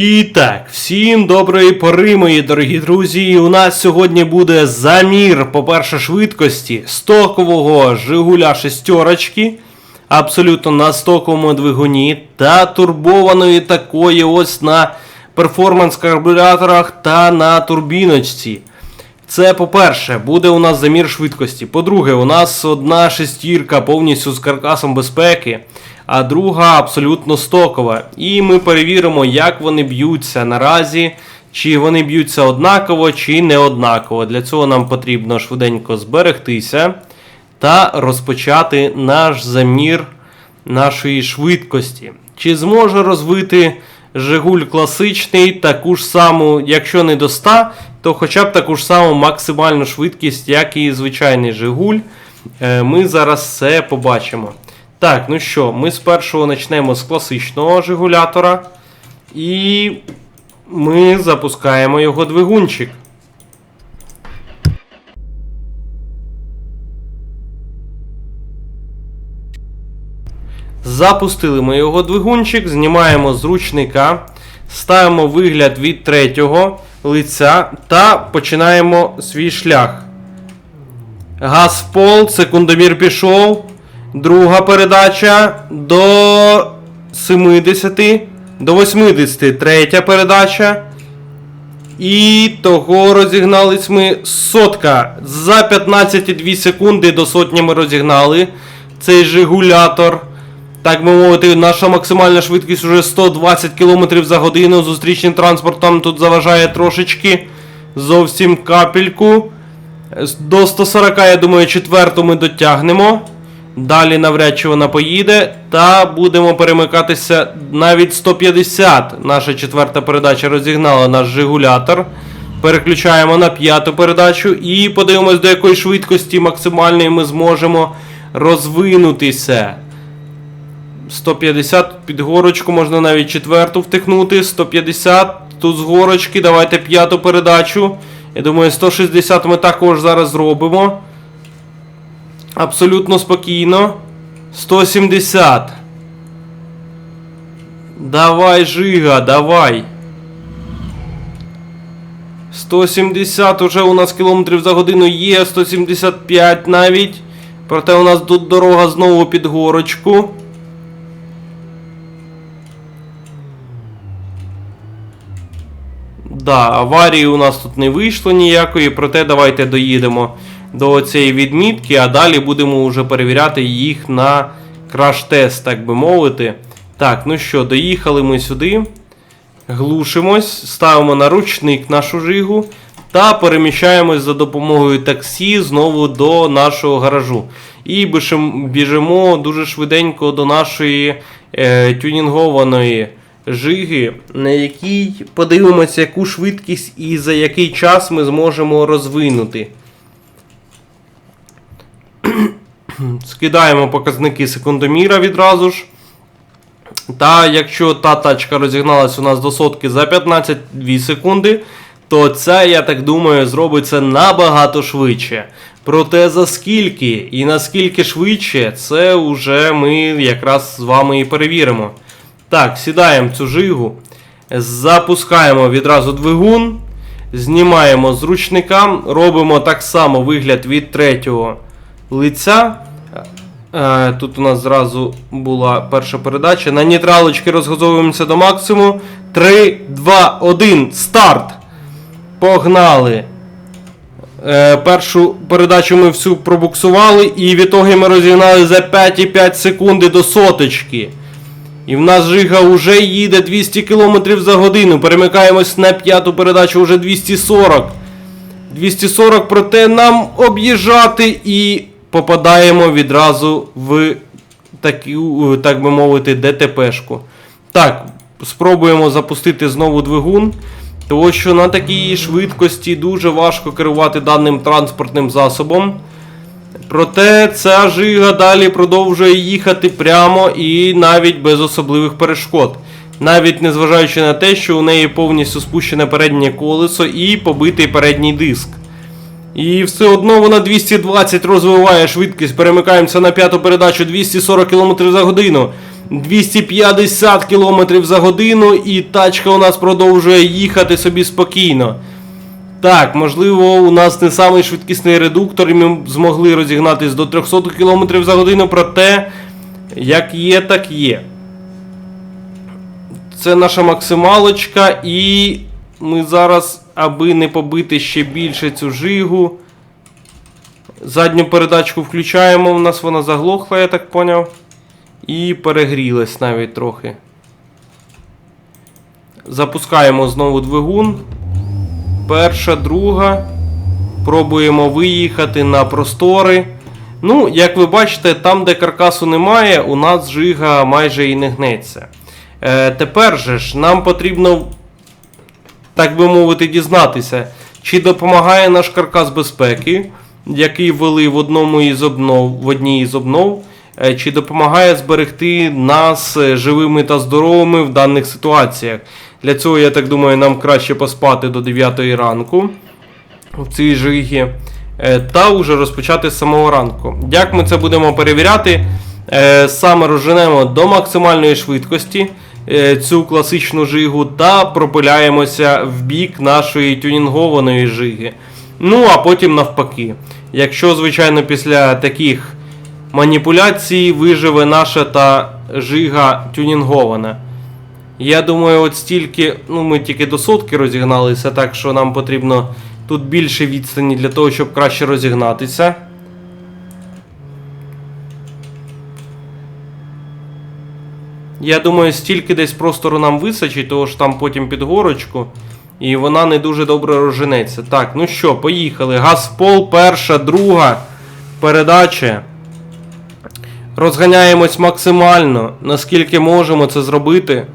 І так, всім доброї пори, мої дорогі друзі. У нас сьогодні буде замір, по-перше, швидкості стокового Жигуля шестерочки, абсолютно на стоковому двигуні, та турбованої такої ось на перформанс-карбюраторах та на турбіночці. Це по-перше, буде у нас замір швидкості. По-друге, у нас одна шестірка повністю з каркасом безпеки, а друга абсолютно стокова. І ми перевіримо, як вони б'ються наразі, чи вони б'ються однаково, чи не однаково. Для цього нам потрібно швиденько зберегтися та розпочати наш замір нашої швидкості. Чи зможе розвити Жигуль класичний таку ж саму, якщо не до 100, то хоча б таку ж саму максимальну швидкість, як і звичайний Жигуль. Е, Ми зараз це побачимо. Так, ну що, ми спершу почнемо з класичного Жигулятора. І ми запускаємо його двигунчик. Запустили ми його двигунчик, знімаємо з ручника, ставимо вигляд від третього лиця та починаємо свій шлях. Газ в пол, секундомір пішов. Друга передача до 70, до 80, третя передача. І того розігнались ми сотка. За 15,2 секунди до сотні ми розігнали цей жигулятор. Так би мовити, наша максимальна швидкість уже 120 км за годину. Зустрічним транспортом тут заважає трошечки. Зовсім капельку. До 140, я думаю, четверту ми дотягнемо. Далі навряд чи вона поїде. Та будемо перемикатися навіть 150. Наша четверта передача розігнала наш жигулятор. Переключаємо на п'яту передачу і подивимось, до якої швидкості максимальної ми зможемо розвинутися. 150 під горочку, можна навіть четверту втикнути. 150 тут з горочки. Давайте п'яту передачу. Я думаю, 160 ми також зараз зробимо. Абсолютно спокійно. 170. Давай, Жига, давай. 170 уже у нас кілометрів за годину є, 175 навіть. Проте у нас тут дорога знову під горочку. Да, аварії у нас тут не вийшло ніякої, проте давайте доїдемо до цієї відмітки, а далі будемо вже перевіряти їх на краш-тест, так би мовити. Так, ну що, доїхали ми сюди. Глушимось, ставимо на ручник нашу жигу та переміщаємось за допомогою таксі знову до нашого гаражу. І біжимо дуже швиденько до нашої е, тюнінгованої жиги, на якій подивимося, яку швидкість і за який час ми зможемо розвинути. Скидаємо показники секундоміра відразу ж. Та якщо та тачка розігналась у нас до сотки за 15-2 секунди, то ця, я так думаю, зробиться набагато швидше. Проте за скільки і наскільки швидше, це вже ми якраз з вами і перевіримо. Так, сідаємо цю жигу, запускаємо відразу двигун, знімаємо з ручника, робимо так само вигляд від третього лиця. Е, Тут у нас зразу була перша передача. На нейтралочки розгазовуємося до максимуму. 3, 2, 1, старт! Погнали! Е, першу передачу ми всю пробуксували, і в ітогі ми розігнали за 5,5 секунди до соточки. І в нас Жига вже їде 200 км за годину. Перемикаємось на п'яту передачу вже 240. 240, проте нам об'їжджати і попадаємо відразу в таку, так би мовити, ДТПшку. Так, спробуємо запустити знову двигун. Тому що на такій швидкості дуже важко керувати даним транспортним засобом. Проте ця жига далі продовжує їхати прямо і навіть без особливих перешкод. Навіть незважаючи на те, що у неї повністю спущене переднє колесо і побитий передній диск. І все одно вона 220 розвиває швидкість. Перемикаємося на п'яту передачу 240 км за годину. 250 км за годину, і тачка у нас продовжує їхати собі спокійно. Так, можливо, у нас не самий швидкісний редуктор, і ми змогли розігнатись до 300 км за годину, проте, як є, так є. Це наша максималочка, і ми зараз, аби не побити ще більше цю жигу. Задню передачку включаємо, у нас вона заглохла, я так поняв. І перегрілась навіть трохи. Запускаємо знову двигун. Перша, друга. Пробуємо виїхати на простори. Ну, як ви бачите, там, де каркасу немає, у нас жига майже і не гнеться. Е, тепер же ж нам потрібно, так би мовити, дізнатися, чи допомагає наш каркас безпеки, який ввели в одному із обнов, в одній із обнов, е, чи допомагає зберегти нас е, живими та здоровими в даних ситуаціях. Для цього, я так думаю, нам краще поспати до 9 ранку в цій жигі. е, Та вже розпочати з самого ранку. Як ми це будемо перевіряти? Саме розженемо до максимальної швидкості цю класичну жигу та пропиляємося в бік нашої тюнінгованої жиги. Ну, а потім навпаки. Якщо, звичайно, після таких маніпуляцій виживе наша та жига тюнінгована. Я думаю, от стільки, ну ми тільки до сотки розігналися, так що нам потрібно тут більше відстані для того, щоб краще розігнатися. Я думаю, стільки десь простору нам висачить, того ж там потім під горочку. І вона не дуже добре розженеться. Так, ну що, поїхали. Газпол, перша, друга передача. Розганяємось максимально, наскільки можемо це зробити.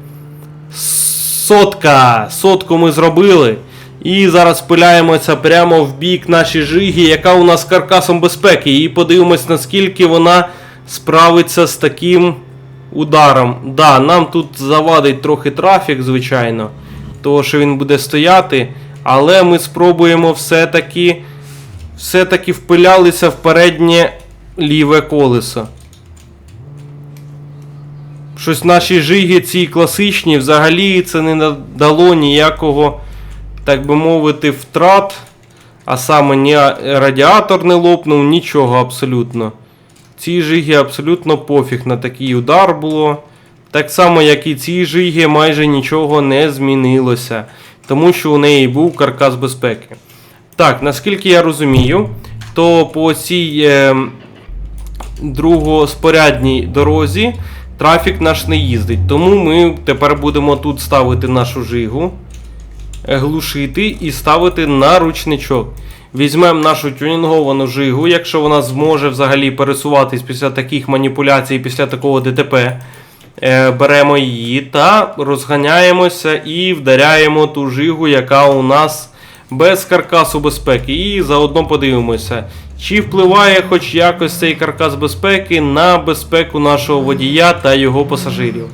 Сотка! Сотку ми зробили. І зараз пиляємося прямо в бік нашої жиги, яка у нас каркасом безпеки. І подивимось, наскільки вона справиться з таким ударом. Да, нам тут завадить трохи трафік, звичайно, того що він буде стояти. Але ми спробуємо все-таки все-таки впилялися в переднє ліве колесо. Щось наші жиги ці класичні, взагалі це не дало ніякого, так би мовити, втрат. А саме ні радіатор не лопнув, нічого абсолютно. Ці жиги абсолютно пофіг на такий удар було. Так само, як і ці жиги, майже нічого не змінилося. Тому що у неї був каркас безпеки. Так, наскільки я розумію, то по цій е, другоспорядній дорозі трафік наш не їздить. Тому ми тепер будемо тут ставити нашу жигу, глушити і ставити на ручничок. Візьмемо нашу тюнінговану жигу, якщо вона зможе взагалі пересуватись після таких маніпуляцій, після такого ДТП. Е, беремо її та розганяємося і вдаряємо ту жигу, яка у нас без каркасу безпеки. І заодно подивимося, чи впливає хоч якось цей каркас безпеки на безпеку нашого водія та його пасажирів.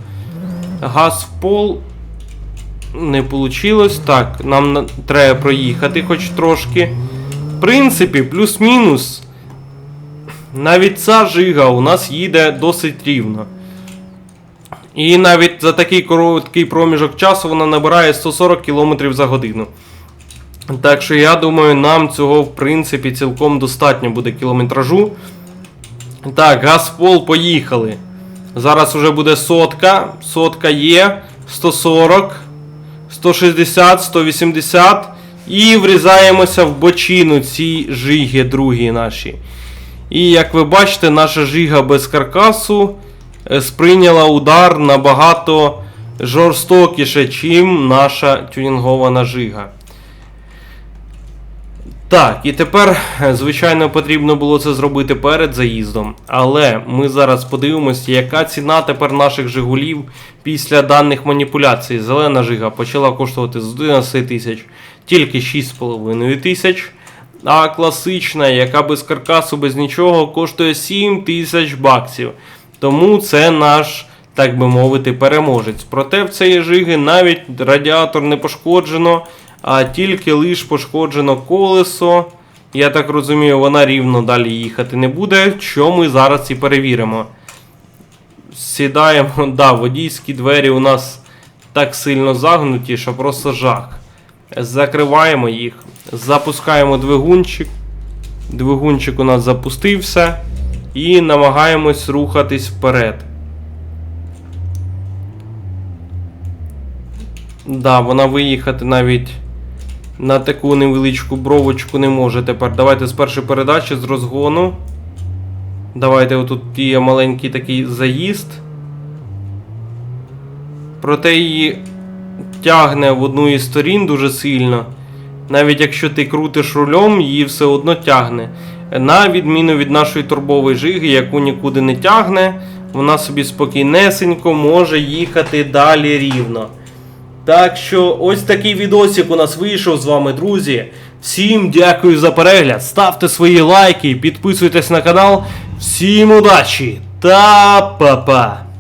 Газ в пол. Не вийшло. Так, нам треба проїхати хоч трошки. Принципі, плюс-мінус. Навіть ця жига у нас їде досить рівно. І навіть за такий короткий проміжок часу вона набирає 140 км за годину. Так що я думаю, нам цього в принципі цілком достатньо буде кілометражу. Так, Газпол, поїхали. Зараз уже буде сотка. Сотка є. 140, 160, 180. І врізаємося в бочину цій жиги другій нашій. І як ви бачите, наша жига без каркасу е, сприйняла удар набагато жорстокіше, чим наша тюнінгована жига. Так, і тепер, е, звичайно, потрібно було це зробити перед заїздом. Але ми зараз подивимося, яка ціна тепер наших Жигулів після даних маніпуляцій. Зелена жига почала коштувати з 11 тисяч, тільки 6,5 тисяч. А класична, яка без каркасу, без нічого, коштує 7 тисяч баксів. Тому це наш, так би мовити, переможець. Проте в цієї жиги навіть радіатор не пошкоджено, а тільки лиш пошкоджено колесо. Я так розумію, вона рівно далі їхати не буде, що ми зараз і перевіримо. сідаємо. Да, водійські двері у нас так сильно загнуті, що просто жах. Закриваємо їх, запускаємо двигунчик. Двигунчик у нас запустився. І намагаємось рухатись вперед. Да, вона виїхати навіть на таку невеличку бровочку не може тепер. Давайте з першої передачі з розгону. Давайте отут є маленький такий заїзд. Проте її тягне в одну із сторін дуже сильно. Навіть якщо ти крутиш рулем, її все одно тягне. На відміну від нашої турбової жиги, яку нікуди не тягне, вона собі спокійнесенько може їхати далі рівно. Так що ось такий відосик у нас вийшов з вами, друзі. Всім дякую за перегляд. Ставте свої лайки, підписуйтесь на канал. Всім удачі та па-па!